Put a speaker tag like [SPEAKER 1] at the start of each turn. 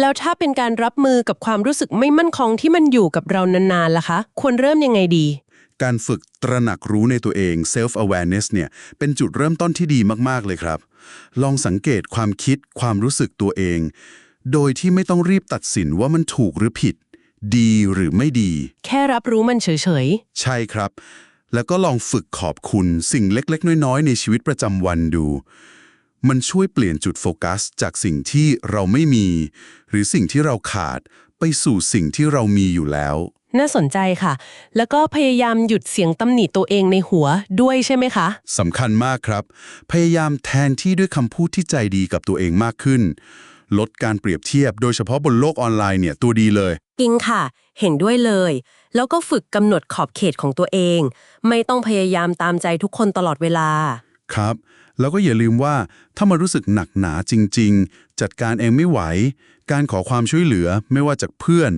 [SPEAKER 1] แล้วถ้าเป็นการรับมือกับความรู้สึกไม่มั่นคงที่มันอยู่กับเรานานๆล่ะคะ ควรเริ่มยังไงดี
[SPEAKER 2] การฝึกตระหนักรู้ในตัวเอง self awareness เนี่ยเป็นจุดเริ่มต้นที่ดีมากๆเลยครับ ลองสังเกตความคิดความรู้สึกตัวเอง โดยที่ไม่ต้องรีบตัดสินว่ามันถูกหรือผิด ดีหรือไม่ดี
[SPEAKER 1] แค่รับรู้มันเฉย
[SPEAKER 2] ใช่ครับ แล้วก็ลองฝึกขอบคุณสิ่งเล็ก ๆ น้อยๆ ในชีวิตประจำวันดู มันช่วยเปลี่ยนจุดโฟกัส จากสิ่งที่เราไม่มี หรือสิ่งที่เราขาดไปสู่สิ่งที่เรามีอยู่แล้ว
[SPEAKER 1] ๆน่าสนใจค่ะ แล้วก็พยายามหยุดเสียงตำหนิตัวเองในหัวด้วยใช่ไหมคะ
[SPEAKER 2] สำคัญมากครับ พยายามแทนที่ด้วยคำพูดที่ใจดีกับตัวเองมากขึ้น ลดการเปรียบเทียบ โดยเฉพาะบนโลกออนไลน์เนี่ยตัวดีเลย
[SPEAKER 1] จริงค่ะ เห็นด้วยเลย แล้วก็ฝึกกำหนดขอบเขตของตัวเอง ไม่ต้องพยายามตามใจทุกคนตลอดเวลา
[SPEAKER 2] ครับ แล้วก็อย่าลืมว่าถ้ามารู้สึกหนักหนาจริง ๆ จัดการเองไม่ไหว การขอความช่วยเหลือไม่ว่าจากเพื่อน